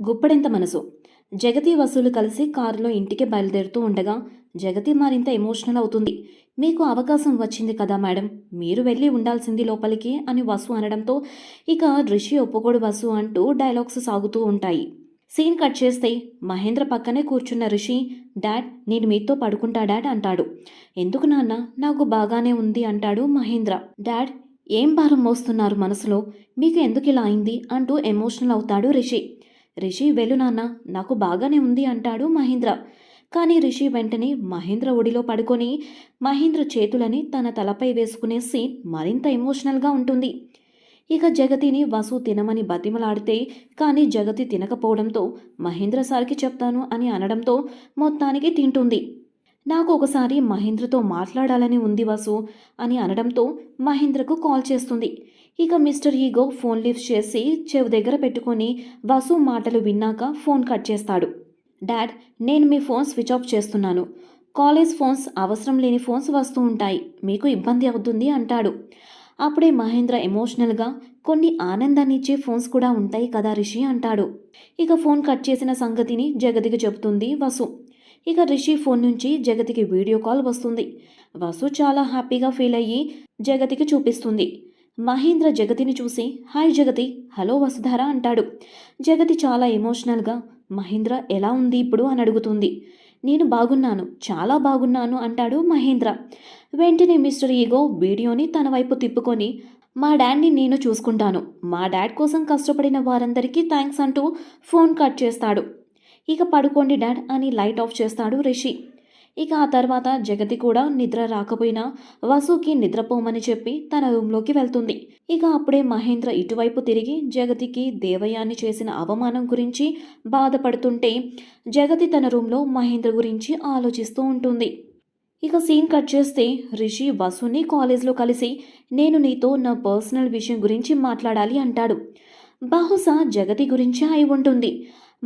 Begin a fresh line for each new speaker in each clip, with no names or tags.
గుప్పడింత మనసు? జగతి వసూలు కలిసి కారులో ఇంటికి బయలుదేరుతూ ఉండగా జగతి మరింత ఎమోషనల్ అవుతుంది. మీకు అవకాశం వచ్చింది కదా మేడం మీరు వెళ్ళి ఉండాల్సింది లోపలికి అని వసు అనడంతో ఇక రిషి ఒప్పుకోడు వసు అంటూ డైలాగ్స్ సాగుతూ ఉంటాయి. సీన్ కట్ చేస్తే మహేంద్ర పక్కనే కూర్చున్న రిషి డాడ్ నేను మీతో పడుకుంటా డాడ్ అంటాడు. ఎందుకు నాన్న నాకు బాగానే ఉంది అంటాడు మహేంద్ర. డాడ్ ఏం భారం మోస్తున్నారు మనసులో? మీకు ఎందుకు ఇలా అయింది? అంటూ ఎమోషనల్ అవుతాడు రిషి. రిషి వెళ్ళు నాన్న నాకు బాగానే ఉంది అంటాడు మహేంద్ర. కానీ రిషి వెంటనే మహేంద్ర ఒడిలో పడుకొని మహేంద్ర చేతులని తన తలపై వేసుకునే సీన్ మరింత ఎమోషనల్గా ఉంటుంది. ఇక జగతిని వసు తినమని బతిమలాడితే కానీ జగతి తినకపోవడంతో మహేంద్ర సార్కి చెప్తాను అని అనడంతో మొత్తానికి తింటుంది. నాకు ఒకసారి మహేంద్రతో మాట్లాడాలని ఉంది వసు అని అనడంతో మహేంద్రకు కాల్ చేస్తుంది. ఇక మిస్టర్ ఈగో ఫోన్ లిఫ్ట్ చేసి చెవి దగ్గర పెట్టుకొని వసు మాటలు విన్నాక ఫోన్ కట్ చేస్తాడు. డాడ్ నేను మీ ఫోన్ స్విచ్ ఆఫ్ చేస్తున్నాను. కాలేజ్ ఫోన్స్ అవసరం లేని ఫోన్స్ వస్తూ ఉంటాయి. మీకు ఇబ్బంది అవుతుంది అంటాడు. అప్పుడే మహేంద్ర ఎమోషనల్గా కొన్ని ఆనందాన్ని ఇచ్చే ఫోన్స్ కూడా ఉంటాయి కదా రిషి అంటాడు. ఇక ఫోన్ కట్ చేసిన సంగతిని జగదిగ చెబుతుంది వసు. ఇక రిషి ఫోన్ నుంచి జగతికి వీడియో కాల్ వస్తుంది. వసు చాలా హ్యాపీగా ఫీల్ అయ్యి జగతికి చూపిస్తుంది. మహేంద్ర జగతిని చూసి హాయ్ జగతి హలో వసుధార అంటాడు. జగతి చాలా ఎమోషనల్గా మహేంద్ర ఎలా ఉంది ఇప్పుడు? అని అడుగుతుంది. నేను బాగున్నాను చాలా బాగున్నాను అంటాడు మహేంద్ర. వెంటనే మిస్టర్ ఈగో వీడియోని తన వైపు తిప్పుకొని మా డాడ్ని నేను చూసుకుంటాను. మా డాడ్ కోసం కష్టపడిన వారందరికీ థ్యాంక్స్ అంటూ ఫోన్ కట్ చేస్తాడు. ఇక పడుకోండి డాడ్ అని లైట్ ఆఫ్ చేస్తాడు రిషి. ఇక ఆ తర్వాత జగతి కూడా నిద్ర రాకపోయినా వసుకి నిద్రపోమని చెప్పి తన రూమ్లోకి వెళ్తుంది. ఇక అప్పుడే మహేంద్ర ఇటువైపు తిరిగి జగతికి దేవయాన్ని చేసిన అవమానం గురించి బాధపడుతుంటే జగతి తన రూమ్లో మహేంద్ర గురించి ఆలోచిస్తూ ఉంటుంది. ఇక సీన్ కట్ చేస్తే రిషి వసుని కాలేజ్లో కలిసి నేను నీతో నా పర్సనల్ విషయం గురించి మాట్లాడాలి అంటాడు. బహుశా జగతి గురించి అయి ఉంటుంది.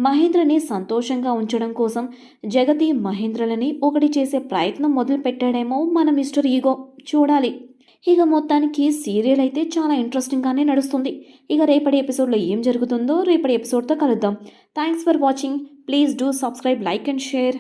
మహేంద్రని సంతోషంగా ఉంచడం కోసం జగతి మహేంద్రలని ఒకటి చేసే ప్రయత్నం మొదలుపెట్టాడేమో మన మిస్టర్ ఈగో. చూడాలి. ఇక మొత్తానికి సీరియల్ అయితే చాలా ఇంట్రెస్టింగ్గానే నడుస్తుంది. ఇక రేపటి ఎపిసోడ్లో ఏం జరుగుతుందో రేపటి ఎపిసోడ్తో కలుద్దాం. Thanks for watching please do subscribe like and share